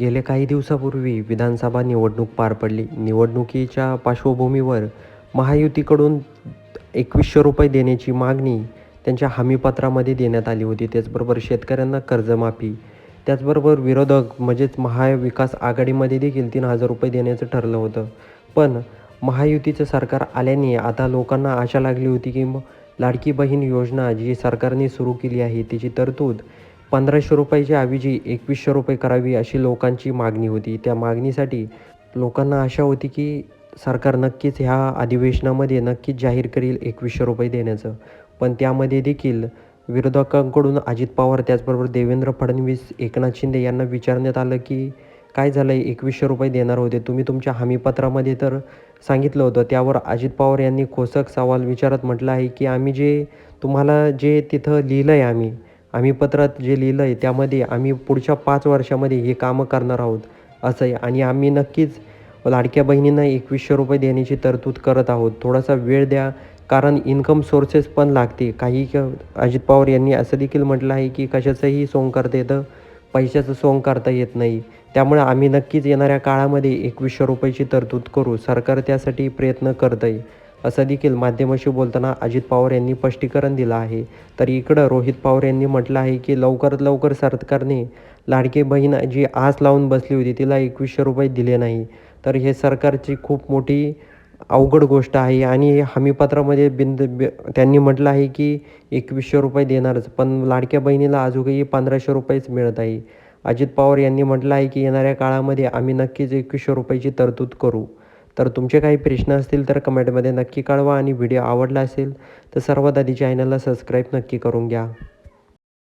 गेल्या काही दिवसापूर्वी विधानसभा निवडणूक पार पडली. निवडणुकीच्या पार्श्वभूमीवर महायुतीकडून एकवीसशे रुपये देण्याची मागणी त्यांच्या हमीपत्रामध्ये देण्यात आली होती. त्याचबरोबर शेतकऱ्यांना कर्जमाफी त्याचबरोबर विरोधक म्हणजेच महाविकास आघाडीमध्ये देखील तीन हजार रुपये देण्याचं ठरलं होतं. पण महायुतीचं सरकार आल्याने आता लोकांना आशा लागली होती की मग लाडकी बहीण योजना जी सरकारने सुरू केली आहे तिची तरतूद पंधराशे रुपयाच्या ऐवजी एकवीसशे रुपये करावी अशी लोकांची मागणी होती. त्या मागणीसाठी लोकांना आशा होती की सरकार नक्कीच ह्या अधिवेशनामध्ये नक्कीच जाहीर करील एकवीसशे रुपये देण्याचं. पण त्यामध्ये देखील विरोधकांकडून अजित पवार त्याचबरोबर देवेंद्र फडणवीस एकनाथ शिंदे यांना विचारण्यात आलं की काय झालं आहे एकवीसशे रुपये देणार होते. तुम्ही तुमच्या हमीपत्रामध्ये तर सांगितलं होतं. त्यावर अजित पवार यांनी खोसक सवाल विचारत म्हटलं आहे की आम्ही जे तुम्हाला जे तिथं लिहिलं आहे आम्ही आम्ही पत्रात जे लिहिलं आहे त्यामध्ये आम्ही पुढच्या पाच वर्षामध्ये हे कामं करणार आहोत असं आहे आणि आम्ही नक्कीच लाडक्या बहिणींना एकवीसशे रुपये देण्याची तरतूद करत आहोत. थोडासा वेळ द्या कारण इन्कम सोर्सेस पण लागते. काही अजित पवार यांनी असं देखील म्हटलं आहे की कशाचंही सोंग करता येतं पैशाचं सोंग करता येत नाही. त्यामुळे आम्ही नक्कीच येणाऱ्या काळामध्ये एकवीसशे रुपयाची तरतूद करू. सरकार त्यासाठी प्रयत्न करत आहे असं देखील माध्यमाशी बोलताना अजित पवार यांनी स्पष्टीकरण दिलं आहे. तर इकडं रोहित पवार यांनी म्हटलं आहे की लवकरात लवकर सरकारने लाडके बहीण जी आस लावून बसली होती तिला एकवीसशे रुपये दिले नाही. तर हे सरकारची खूप मोठी अवघड गोष्ट आहे आणि हमीपत्रामध्ये बिंद बि त्यांनी म्हटलं आहे की एकवीसशे रुपये देणारच पण लाडक्या बहिणीला अजूनही पंधराशे रुपयेच मिळत आहे. अजित पवार यांनी म्हटलं आहे की येणाऱ्या काळामध्ये आम्ही नक्कीच एकवीसशे रुपयाची तरतूद करू. तर तुमचे काही प्रश्न असतील तर कमेंटमध्ये नक्की कळवा आणि व्हिडिओ आवडला असेल तर सर्वात आधी चॅनलला सबस्क्राईब नक्की करून घ्या.